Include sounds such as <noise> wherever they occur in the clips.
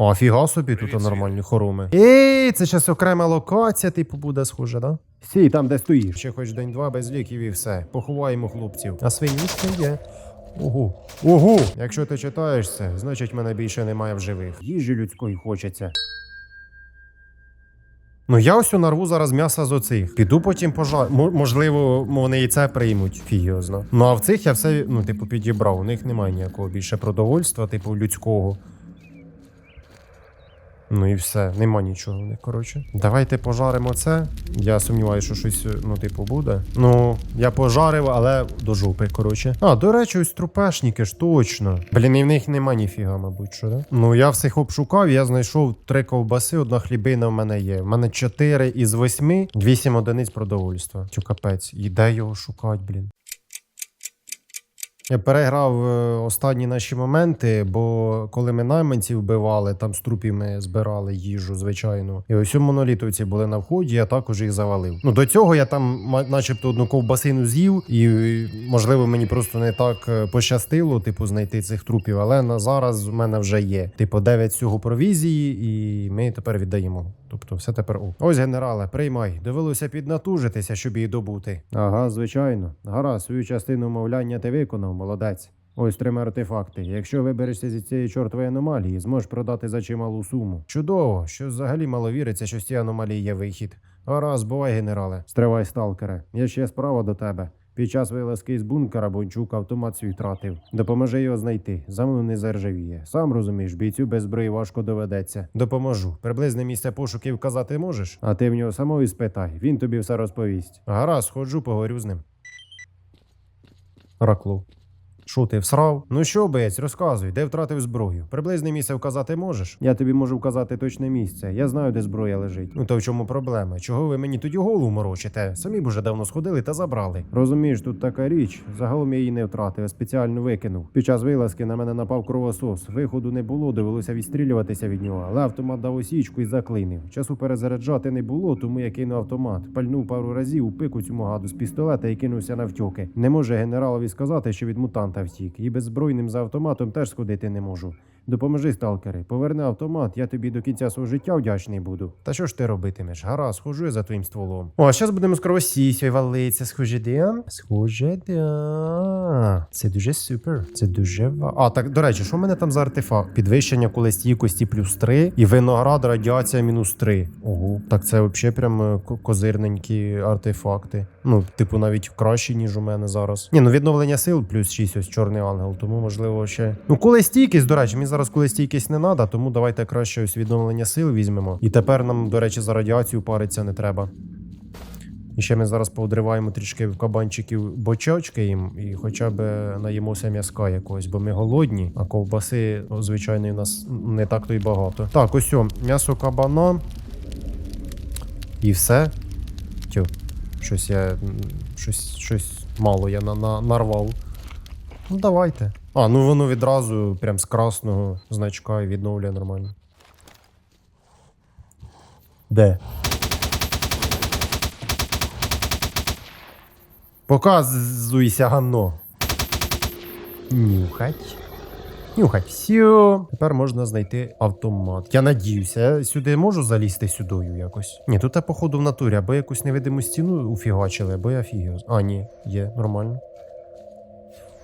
О, фіга собі тут нормальні хороми. Ей, це зараз окрема локація, типу, буде схоже, да? Сій там, де стоїш. Ще хоч день-два без ліків і все. Поховаємо хлопців. А свині ще є. Ого. Ого! Якщо ти читаєш це, значить мене більше немає в живих. Їжі людської хочеться. Ну я ось нарву зараз м'яса з оцих. Піду потім пожар. Мо- Можливо, вони і це приймуть. Зна. Ну а в цих я все, ну, типу, підібрав. У них немає ніякого більше продовольства, типу, людського. Ну і все, нема нічого в них, коротше. Давайте пожаримо це. Я сумніваюся, що щось, ну, типу, буде. Ну, я пожарив, але до жопи, коротше. А, до речі, ось трупешники ж точно. Блін, і в них нема ніфіга, мабуть, що, да? Ну, я всіх обшукав, я знайшов три ковбаси, одна хлібина в мене є. В мене чотири із восьми, вісім одиниць продовольства. Тю капець. І де його шукати, блін? Переграв е, останні наші моменти, бо коли ми найманців вбивали, там з трупів ми збирали їжу, звичайно. І ось у монолітовці були на вході, я також їх завалив. Ну до цього я там, начебто, одну ковбасину з'їв, і можливо мені просто не так е, пощастило, типу, знайти цих трупів. Але на зараз в мене вже є. Типу, 9 цього провізії, і ми тепер віддаємо. Тобто, все тепер о. Ось, генерале, приймай. Довелося піднатужитися, щоб її добути. Ага, звичайно. Гаразд, свою частину мовляння ти виконав, молодець. Ось три артефакти. Якщо виберешся зі цієї чортової аномалії, зможеш продати за чималу суму. Чудово, що взагалі мало віриться, що з цієї аномалії є вихід. Гаразд, бувай, генерале. Стривай, сталкере. Є ще справа до тебе. Під час вилазки з бункера Бончук автомат свій втратив. Допоможи його знайти. За мною не заржавіє. Сам розумієш, бійцю без зброї важко доведеться. Допоможу. Приблизне місце пошуків казати можеш? А ти в нього самої спитай, він тобі все розповість. Гаразд, ходжу, поговорю з ним. Раклов. Що ти всрав? Ну що, бець, розказуй, де втратив зброю? Приблизне місце вказати можеш? Я тобі можу вказати точне місце. Я знаю, де зброя лежить. Ну то в чому проблема? Чого ви мені тоді голову морочите? Самі б уже давно сходили та забрали. Розумієш, тут така річ. Загалом я її не втратив, а спеціально викинув. Під час вилазки на мене напав кровосос. Виходу не було, довелося відстрілюватися від нього, але автомат дав осічку і заклинив. Часу перезаряджати не було, тому я кинув автомат. Пальнув пару разів у пику цьому гаду з пістолета і кинувся навтьоки. Не може генералові сказати, що від мутанта втік. І беззбройним за автоматом теж сходити не можу. Допоможи, сталкери, поверни автомат, я тобі до кінця свого життя вдячний буду. Та що ж ти робитимеш? Гаразд, схожу я за твоїм стволом. О, а зараз будемо з кровосісю валитися. Схоже, де? Схоже, де. Це дуже супер. Це дуже ва. А, так, до речі, що в мене там за артефакт? Підвищення колестійкості плюс 3 і виноград радіація мінус 3. Ого. Так це взагалі прям е, козирненькі артефакти. Ну, типу, навіть кращі, ніж у мене зараз. Ні, ну відновлення сил плюс 6, ось чорний ангел, тому можливо ще. Ну, колестійкість, до речі, мені зараз колестійкість не треба, тому давайте краще ось відновлення сил візьмемо. І тепер нам, до речі, за радіацію париться не треба. І ще ми зараз повдриваємо трішки в кабанчиків бочочки їм, і хоча б наїмося м'язка якогось, бо ми голодні, а ковбаси, звичайно, у нас не так то й багато. Так, ось о, м'ясо кабана. І все. Тю, щось я. Щось, щось мало я на, на, нарвав. Ну, давайте. А, ну воно відразу прям з красного значка і відновлює нормально. Де? Показуйся, гано. Нюхать. Нюхать. Все. Тепер можна знайти автомат. Я надіюся, я сюди можу залізти сюдою якось. Ні, тут я походу в натурі, або якусь невидиму стіну уфігачили, або я фіг. його з- А, ні, є, нормально.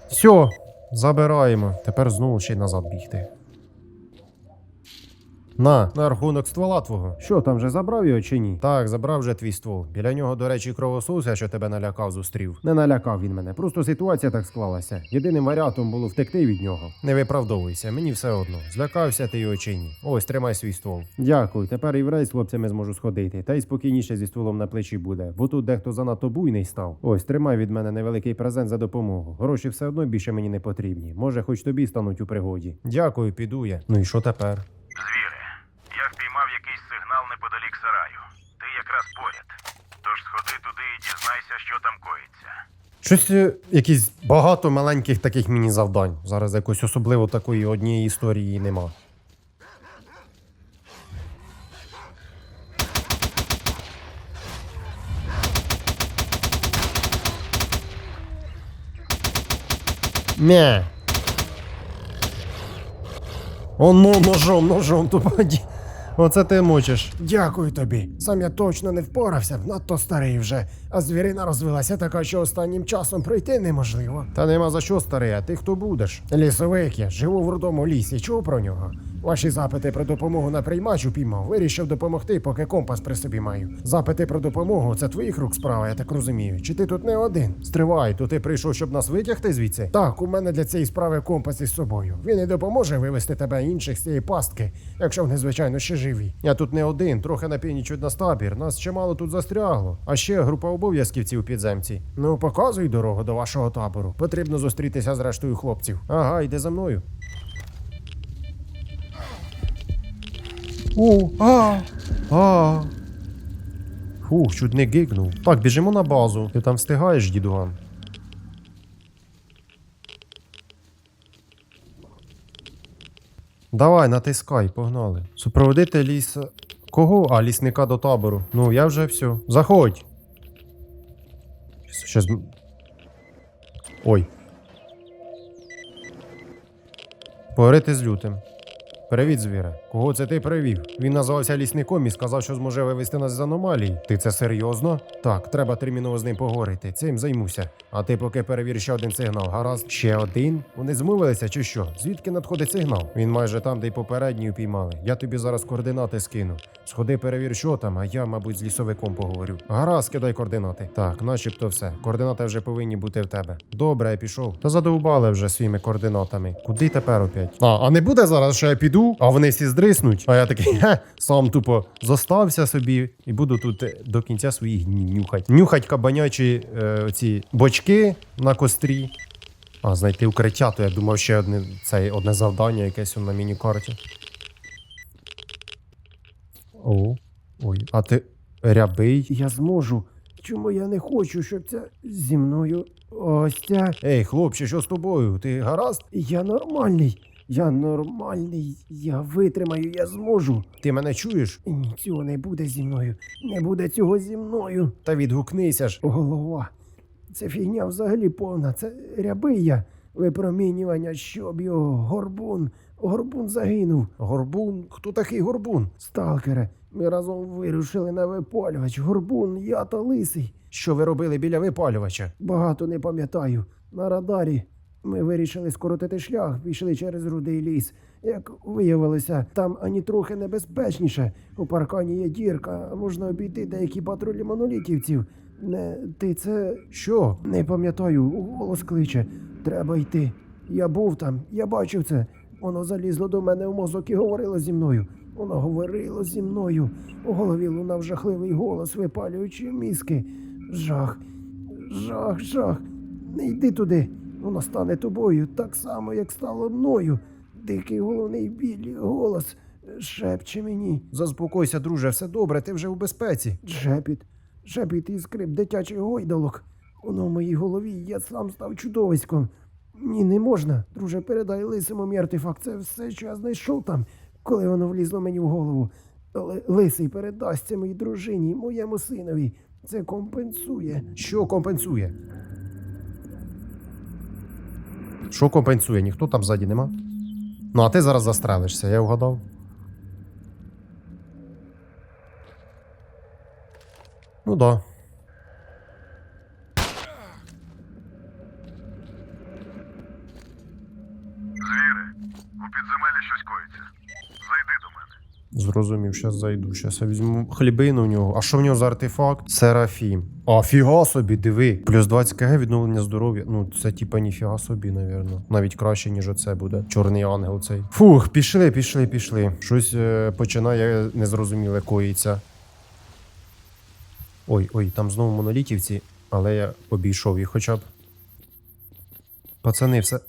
Все, забираємо. Тепер знову ще й назад бігти. На, на рахунок ствола твого. Що там вже забрав його чи ні? Так, забрав вже твій ствол. Біля нього, до речі, кровосос, я що тебе налякав, зустрів. Не налякав він мене. Просто ситуація так склалася. Єдиним варіантом було втекти від нього. Не виправдовуйся, мені все одно. Злякався ти його чи ні. Ось, тримай свій ствол. Дякую. Тепер і в рейс з хлопцями зможу сходити. Та й спокійніше зі стволом на плечі буде, бо тут дехто занадто буйний став. Ось тримай від мене невеликий презент за допомогу. Гроші все одно більше мені не потрібні. Може, хоч тобі стануть у пригоді. Дякую, піду я. Ну і що тепер? Звіре, я впіймав якийсь сигнал неподалік сараю. Ти якраз поряд. Тож сходи туди і дізнайся, що там коїться. Щось е, якісь багато маленьких таких міні-завдань. Зараз якось особливо такої однієї історії нема. Мє. О, ну, ножом, ножом, тупаді. Оце ти мучиш. Дякую тобі. Сам я точно не впорався, надто старий вже. А звірина розвилася така, що останнім часом пройти неможливо. Та нема за що, старий, а ти хто будеш? Лісовик я, живу в рудому лісі, чув про нього. Ваші запити про допомогу на приймач упіймав. Вирішив допомогти, поки компас при собі маю. Запити про допомогу це твоїх рук справа, я так розумію. Чи ти тут не один? Стривай, то ти прийшов, щоб нас витягти звідси? Так, у мене для цієї справи компас із собою. Він і допоможе вивести тебе інших з цієї пастки, якщо вони, звичайно, ще живі. Я тут не один, трохи на табір. Нас чимало тут застрягло. А ще група обов'язківців підземці. Ну, показуй дорогу до вашого табору. Потрібно зустрітися з рештою хлопців. Ага, йди за мною. О, а, а. Фух, чуть не гикнув. Так, біжимо на базу. Ти там встигаєш, дідуган? Давай, натискай, погнали. Супроводити ліс. Кого? А, лісника до табору. Ну, я вже все. Заходь. Щас... Ой. Поговорити з лютим. Привіт, звіре. Кого це ти привів? Він назвався лісником і сказав, що зможе вивести нас з аномалії. Ти це серйозно? Так, треба терміново з ним поговорити. Цим займуся. А ти поки перевір ще один сигнал. Гаразд, ще один. Вони змовилися чи що? Звідки надходить сигнал? Він майже там, де й попередній упіймали. Я тобі зараз координати скину. Сходи, перевір, що там, а я, мабуть, з лісовиком поговорю. Гаразд, кидай координати. Так, начебто все. Координати вже повинні бути в тебе. Добре, я пішов. Та задовбали вже своїми координатами. Куди тепер опять? А, а не буде зараз, що я піду, а вони всі здриснуть. А я такий, хе, сам тупо зостався собі і буду тут е, до кінця своїх днів нюхать. Нюхать кабанячі е, ці бочки на кострі. А, знайти укриття, то я думав, ще одне, це одне завдання якесь на міні-карті. О, ой, а ти рябий? Я зможу. Чому я не хочу, щоб це зі мною ось ця. Ей, хлопче, що з тобою? Ти гаразд? Я нормальний. Я нормальний. Я витримаю, я зможу. Ти мене чуєш? Ні, цього не буде зі мною. Не буде цього зі мною. Та відгукнися ж. Голова. Це фігня взагалі повна. Це рябия. Випромінювання, щоб його горбун. Горбун загинув. Горбун? Хто такий горбун? Сталкере, ми разом вирушили на випалювач. Горбун, я та лисий. Що ви робили біля випалювача? Багато не пам'ятаю. На радарі ми вирішили скоротити шлях, пішли через рудий ліс. Як виявилося, там ані трохи небезпечніше. У паркані є дірка, можна обійти деякі патрулі монолітівців. Не ти це Що? не пам'ятаю, голос кличе. Треба йти. Я був там, я бачив це. Воно залізло до мене в мозок і говорило зі мною. Воно говорило зі мною. У голові лунав жахливий голос, випалюючи мізки. Жах, жах, жах. Не йди туди. Воно стане тобою так само, як стало мною. Дикий головний біль, голос шепче мені. Заспокойся, друже, все добре, ти вже у безпеці. Шепіт, шепіт і скрип дитячих гойдалок. Воно в моїй голові, я сам став чудовиськом. Ні, не можна. Друже, передай лисому мій артефакт. Це все, що я знайшов там, коли воно влізло мені в голову. Лисий передасть це моїй дружині, моєму синові. Це компенсує. Що компенсує? Що компенсує? Ніхто там ззаді нема? Ну, а ти зараз застрелишся, я вгадав. Ну да. Звіре, у підземелі щось коїться. Зайди до мене. Зрозумів, щас зайду. Щас я візьму хлібину у нього. А що в нього за артефакт? Серафім. А, фіга собі, диви. Плюс 20 кг відновлення здоров'я. Ну, це типа ніфіга собі, навірно. Навіть краще, ніж оце буде. Чорний ангел цей. Фух, пішли, пішли, пішли. Щось е, починає незрозуміле коїться. Ой, ой, там знову монолітівці, але я обійшов їх хоча б. Пацани, все.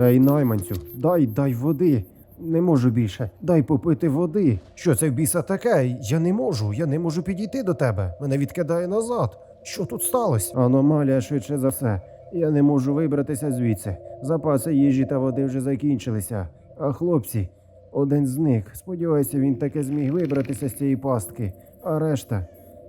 Ей, найманцю, дай, дай води. Не можу більше. Дай попити води. Що це в біса таке? Я не можу, я не можу підійти до тебе. Мене відкидає назад. Що тут сталося? Аномалія швидше за все. Я не можу вибратися звідси. Запаси їжі та води вже закінчилися. А хлопці, один з них, сподіваюся, він таки зміг вибратися з цієї пастки. А решта,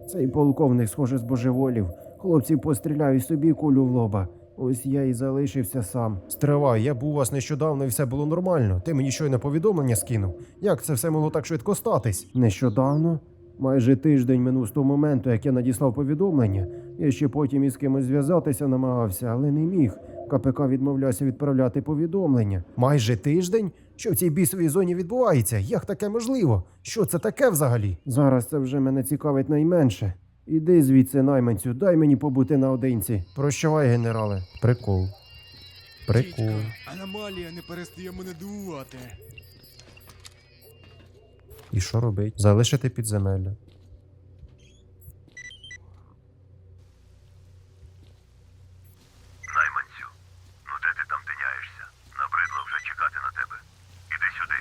цей полковник, схоже, з божеволів. Хлопці постріляють собі кулю в лоба. Ось я і залишився сам. Стривай, я був у вас нещодавно і все було нормально. Ти мені щойно повідомлення скинув. Як це все могло так швидко статись? Нещодавно, майже тиждень минув з того моменту, як я надіслав повідомлення. Я ще потім із кимось зв'язатися намагався, але не міг. КПК відмовлявся відправляти повідомлення. Майже тиждень? Що в цій бісовій зоні відбувається? Як таке можливо? Що це таке взагалі? Зараз це вже мене цікавить найменше. Іди звідси, найманцю, дай мені побути наодинці. Прощавай, генерале. Прикол. Прикол. Дідько, аномалія не перестає мене дивувати. І що робить? Залишити підземелля. Найманцю, ну де ти там тиняєшся? Набридло вже чекати на тебе. Іди сюди.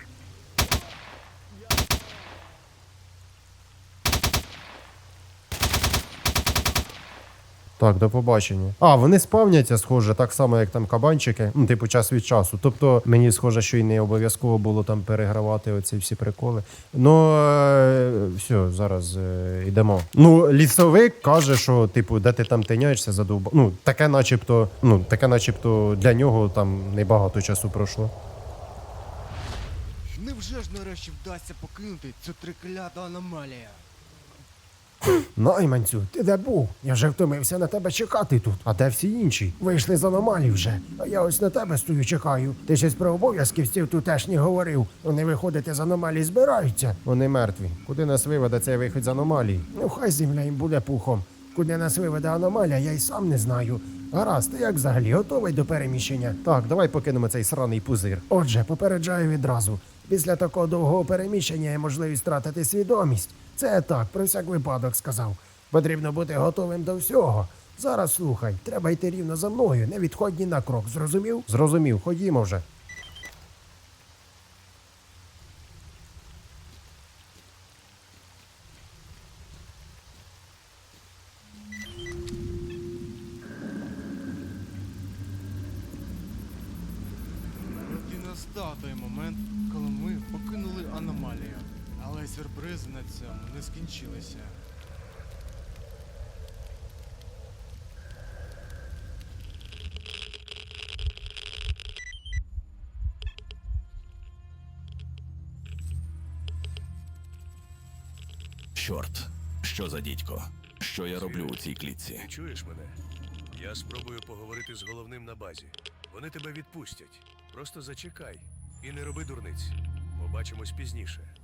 Так, до побачення. А, вони спавняться, схоже, так само, як там кабанчики. Ну, типу, час від часу. Тобто, мені схоже, що й не обов'язково було там перегравати оці всі приколи. Ну, е, все, зараз е, йдемо. Ну, лісовик каже, що, типу, де ти там тиняєшся, задовба. Ну, таке, начебто, ну, таке, начебто, для нього там небагато часу пройшло. Невже ж нарешті вдасться покинути цю трикляту аномалія? Найманцю, ти де був? Я вже втомився на тебе чекати тут. А де всі інші? Вийшли з аномалій вже. А я ось на тебе стою, чекаю. Ти щось про обов'язки всіх тутешніх говорив. Вони виходити з аномалій збираються. Вони мертві. Куди нас виведе цей вихід з аномалій? Ну, хай земля їм буде пухом. Куди нас виведе аномалія, я й сам не знаю. Гаразд, ти як взагалі готовий до переміщення? Так, давай покинемо цей сраний пузир. Отже, попереджаю відразу. Після такого довгого переміщення є можливість втратити свідомість. Це так, про всяк випадок сказав. Потрібно бути готовим до всього. Зараз слухай, треба йти рівно за мною, не відходь ні на крок, зрозумів? Зрозумів, ходімо вже. Настав той момент, Але сюрпризи на цьому не скінчилися. Чорт, що за дідько? Що я роблю у цій клітці? Чуєш мене? Я спробую поговорити з головним на базі. Вони тебе відпустять. Просто зачекай і не роби дурниць. Побачимось пізніше.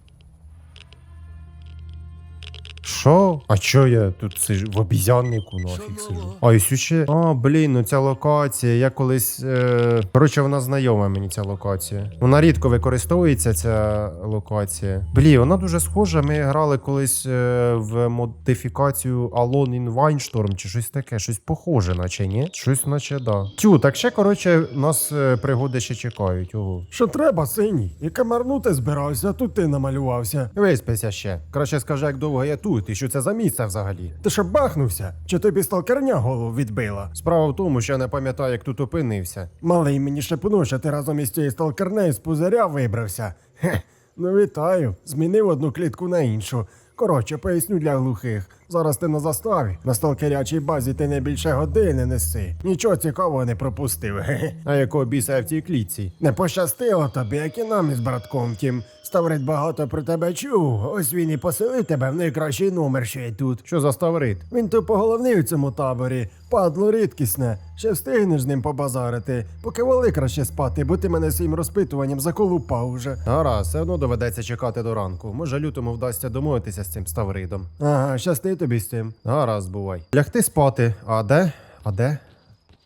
Що? А чо я тут сижу? В обізяннику нафіг сижу. А, і ще. А, блін, ну ця локація. Я колись. Е... Коротше, вона знайома мені ця локація. Вона рідко використовується, ця локація. Блін, вона дуже схожа. Ми грали колись е... в модифікацію Alone in Windstorm чи щось таке, щось похоже, наче ні? Щось наче да. Тю, так ще, коротше, нас е, пригоди ще чекають. Ого. Що треба, синій? І камернути збирався, тут ти намалювався. Виспися ще. Краще скажи, як довго я тут, і що це за місце взагалі. Ти що бахнувся? Чи тобі сталкерня голову відбила? Справа в тому, що я не пам'ятаю, як тут опинився. Малий мені шепнув, що ти разом із цією сталкернею з пузиря вибрався. Хе, ну вітаю. Змінив одну клітку на іншу. Коротше, поясню для глухих. Зараз ти на заставі. На сталкерячій базі ти не більше години неси. Нічого цікавого не пропустив. <laughs> Хе-хе. А якого біса в цій клітці? Не пощастило тобі, як і нам із братком. Тім Ставрить багато про тебе чув. Ось він і поселив тебе в найкращий номер, що є тут. Що за ставрит? Він тупо головний у цьому таборі. Падло рідкісне. Ще встигнеш з ним побазарити. Поки вали краще спати, бо ти мене своїм розпитуванням заколупав уже. Гаразд, все одно доведеться чекати до ранку. Може, лютому вдасться домовитися з цим ставридом. Ага, щасти тобі з цим. Гаразд, бувай. Лягти спати. А де? А де?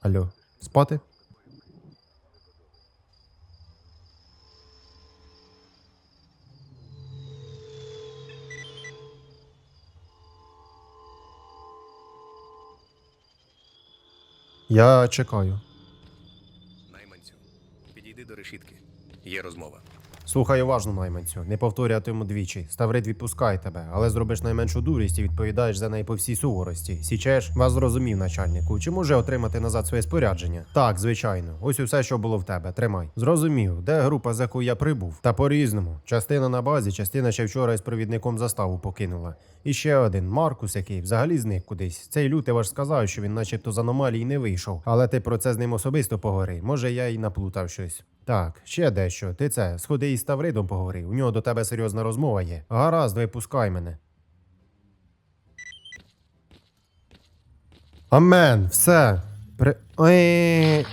Алло, спати? Я чекаю. Найманцю, підійди до решітки. Є розмова. Слухай уважно, найманцю, не повторюватиму двічі. Ставрид відпускай тебе, але зробиш найменшу дурість і відповідаєш за неї по всій суворості. Січеш, вас зрозумів, начальнику. Чи може отримати назад своє спорядження? Так, звичайно. Ось усе, що було в тебе. Тримай. Зрозумів, де група, з якою я прибув? Та по-різному. Частина на базі, частина ще вчора із провідником заставу покинула. І ще один Маркус, який взагалі зник кудись. Цей лютий ваш сказав, що він, начебто, з аномалії не вийшов. Але ти про це з ним особисто поговори. Може, я й наплутав щось. Так, ще дещо. Ти це, сходи із Тавридом поговори. У нього до тебе серйозна розмова є. Гаразд, випускай мене. Амен, все. При... Е,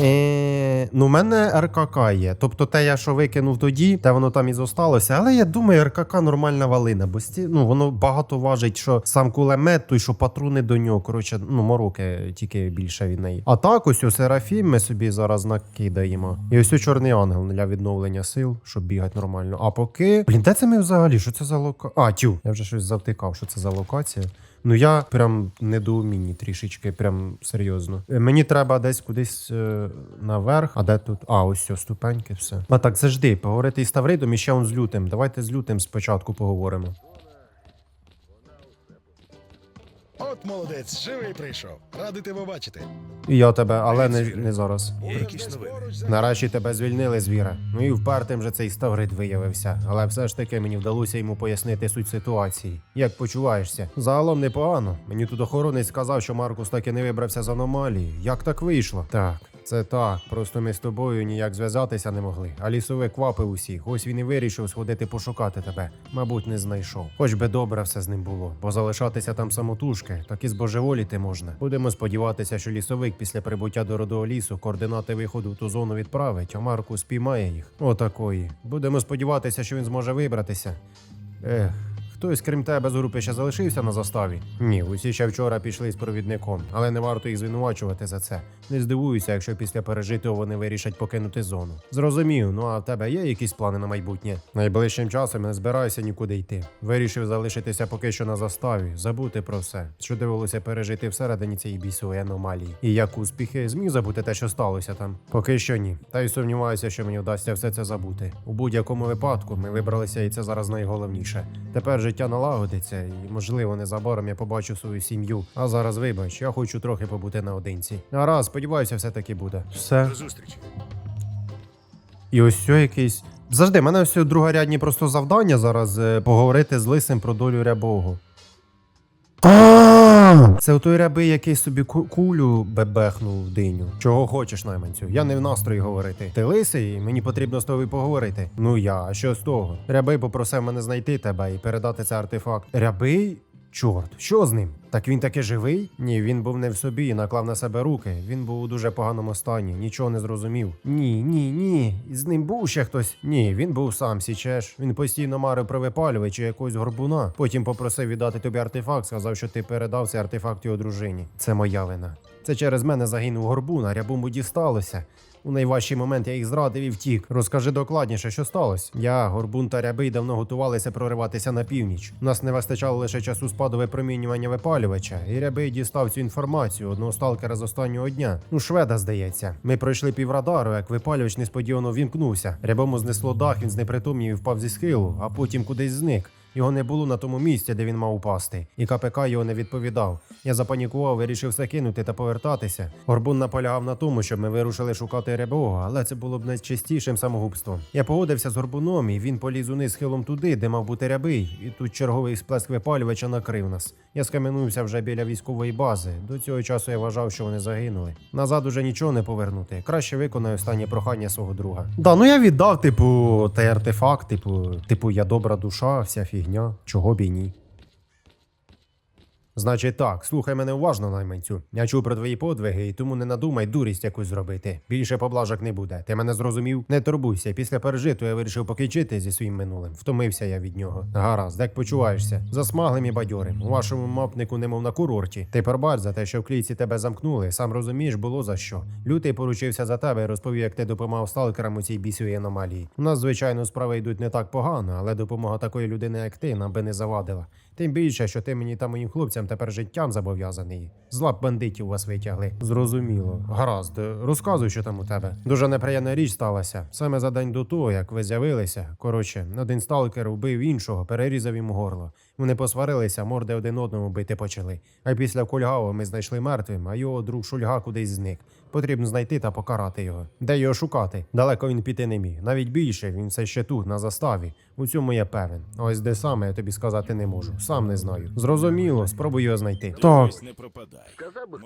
е, ну, в мене РКК є. Тобто те, я що викинув тоді, те воно там і зосталося. Але я думаю, РКК нормальна валина, бо сті... ну, воно багато важить, що сам кулемет, той, що патрони до нього. Коротше, ну, мороки тільки більше від неї. А так, ось у Серафім ми собі зараз накидаємо. І ось у чорний ангел для відновлення сил, щоб бігати нормально. А поки. Блін, де це ми взагалі? Що це за локація? А, тю, я вже щось завтикав, що це за локація. Ну я прям недоумінні трішечки, прям серйозно. Е, Мені треба десь кудись е, наверх, а де тут? А, ось все, ступеньки, все. А так, завжди, поговорити із Тавридом і ще он з лютим. Давайте з лютим спочатку поговоримо. От молодець, живий прийшов. Радий тебе бачити. І я тебе, але не, не зараз. Якісь новини? Нарешті тебе звільнили звіра. Ну і впертим же цей Ставрид виявився. Але все ж таки мені вдалося йому пояснити суть ситуації. Як почуваєшся? Загалом непогано. Мені тут охоронець сказав, що Маркус так і не вибрався з аномалії. Як так вийшло? Так. Це так, просто ми з тобою ніяк зв'язатися не могли. А лісовик квапив усіх. Ось він і вирішив сходити пошукати тебе. Мабуть, не знайшов. Хоч би добре все з ним було, бо залишатися там самотужки, так і збожеволіти можна. Будемо сподіватися, що лісовик після прибуття до родового лісу координати виходу в ту зону відправить, а Маркус спіймає їх. Отакої. Будемо сподіватися, що він зможе вибратися. Ех. Хтось, крім тебе, з групи ще залишився на заставі? Ні, усі ще вчора пішли з провідником, але не варто їх звинувачувати за це. Не здивуюся, якщо після пережитого вони вирішать покинути зону. Зрозумів, ну а в тебе є якісь плани на майбутнє? Найближчим часом не збираюся нікуди йти. Вирішив залишитися поки що на заставі, забути про все, що довелося пережити всередині цієї бісової аномалії. І як успіхи зміг забути те, що сталося там? Поки що ні. Та й сумніваюся, що мені вдасться все це забути. У будь-якому випадку ми вибралися, і це зараз найголовніше. Тепер життя налагодиться, і можливо незабаром я побачу свою сім'ю. А зараз вибач, я хочу трохи побути наодинці. Гаразд, сподіваюся, все таки буде. Все. До зустрічі. І ось що якийсь. Завжди, в мене ось другорядні просто завдання зараз е, поговорити з лисим про долю рябого. Це той ряби, який собі ку- кулю бебехнув диню. Чого хочеш, найманцю? Я не в настрої говорити. Ти лисий, мені потрібно з тобою поговорити. Ну я, а що з того? Рябий попросив мене знайти тебе і передати цей артефакт. Рябий? Чорт, що з ним? Так він таки живий? Ні, він був не в собі наклав на себе руки. Він був у дуже поганому стані, нічого не зрозумів. Ні, ні, ні. З ним був ще хтось. Ні, він був сам січеш. Він постійно марив про випалювач чи якогось горбуна. Потім попросив віддати тобі артефакт, сказав, що ти передав цей артефакт його дружині. Це моя вина. Це через мене загинув горбун, а рябому дісталося. У найважчий момент я їх зрадив і втік. Розкажи докладніше, що сталося. Я, Горбун та Рябий давно готувалися прориватися на північ. Нас не вистачало лише часу спаду випромінювання випалювача, і Рябий дістав цю інформацію одного сталкера з останнього дня. Ну, шведа, здається. Ми пройшли піврадару, як випалювач несподівано вімкнувся. Рябому знесло дах, він знепритомнів і впав зі схилу, а потім кудись зник. Його не було на тому місці, де він мав упасти, і КПК його не відповідав. Я запанікував, вирішив все кинути та повертатися. Горбун наполягав на тому, щоб ми вирушили шукати рябого, але це було б найчастішим самогубством. Я погодився з горбуном, і він поліз униз схилом туди, де мав бути рябий, і тут черговий сплеск випалювача накрив нас. Я скам'янувся вже біля військової бази. До цього часу я вважав, що вони загинули. Назад уже нічого не повернути. Краще виконаю останнє прохання свого друга. Да, ну я віддав, типу, той артефакт, типу, типу, я добра душа, вся фігня, чого б і ні. Значить так, слухай мене уважно, найманцю. Я чув про твої подвиги, і тому не надумай дурість якусь зробити. Більше поблажок не буде. Ти мене зрозумів? Не турбуйся. Після пережиту я вирішив покінчити зі своїм минулим. Втомився я від нього. Гаразд, як почуваєшся? Засмаглим і бадьорим. У вашому мапнику, немов на курорті. Ти пробач за те, що в клійці тебе замкнули. Сам розумієш, було за що. Лютий поручився за тебе і розповів, як ти допомагав сталкерам у цій бісовій аномалії. У нас, звичайно, справи йдуть не так погано, але допомога такої людини, як ти, нам би не завадила. Тим більше, що ти мені та моїм хлопцям тепер життям зобов'язаний. З лап бандитів вас витягли. Зрозуміло. Гаразд, розказуй, що там у тебе. Дуже неприємна річ сталася. Саме за день до того, як ви з'явилися. Коротше, один сталкер вбив іншого, перерізав йому горло. Вони посварилися, морди один одному бити почали. А після Кульгава ми знайшли мертвим, а його друг Шульга кудись зник. Потрібно знайти та покарати його. Де його шукати? Далеко він піти не міг. Навіть більше він все ще тут, на заставі. У цьому я певен. Ось де саме я тобі сказати не можу. Сам не знаю. Зрозуміло, спробуй його знайти. Так, не пропадай.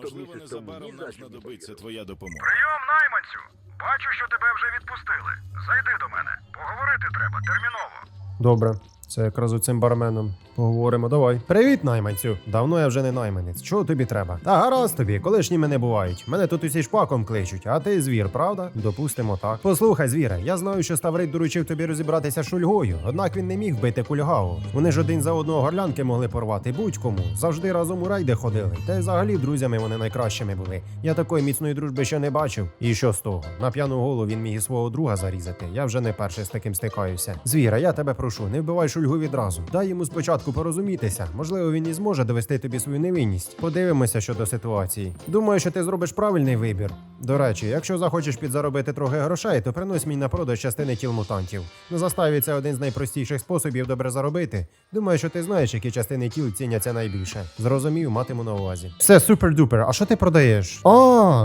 Можливо, незабаром нам знадобиться твоя допомога. Прийом найманцю! Бачу, що тебе вже відпустили. Зайди до мене. Поговорити треба терміново. добре. Це якраз у цим барменом. Поговоримо, давай. Привіт, найманцю. Давно я вже не найманець. Чого тобі треба? Та гаразд тобі, колишні мене бувають. Мене тут усі шпаком кличуть, а ти звір, правда? Допустимо так. Послухай, звіре, я знаю, що Ставрит доручив тобі розібратися шульгою, однак він не міг вбити кульгаву. Вони ж один за одного горлянки могли порвати будь-кому. Завжди разом у райди ходили. Та й взагалі друзями вони найкращими були. Я такої міцної дружби ще не бачив. І що з того? На п'яну голову він міг і свого друга зарізати. Я вже не перший з таким стикаюся. Звіра, я тебе прошу, не вбивай шульгу відразу. Дай йому спочатку порозумітися. Можливо, він і зможе довести тобі свою невинність. Подивимося щодо ситуації. Думаю, що ти зробиш правильний вибір. До речі, якщо захочеш підзаробити трохи грошей, то принось мені на продаж частини тіл мутантів. На заставі це один з найпростіших способів добре заробити. Думаю, що ти знаєш, які частини тіл ціняться найбільше. Зрозумів, матиму на увазі. Все супер-дупер. А що ти продаєш? А,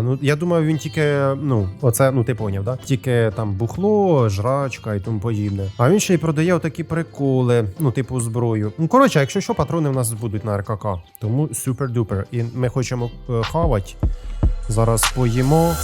ну я думав, він тільки, ну, оце, ну ти поняв, да? Тільки там бухло, жрачка і тому подібне. А він ще й продає отакі приколи, ну, типу зброю. Ну, коротше, якщо що, патрони в нас будуть на РКК. Тому супер-дупер. І ми хочемо е, хавати. Зараз поїмо.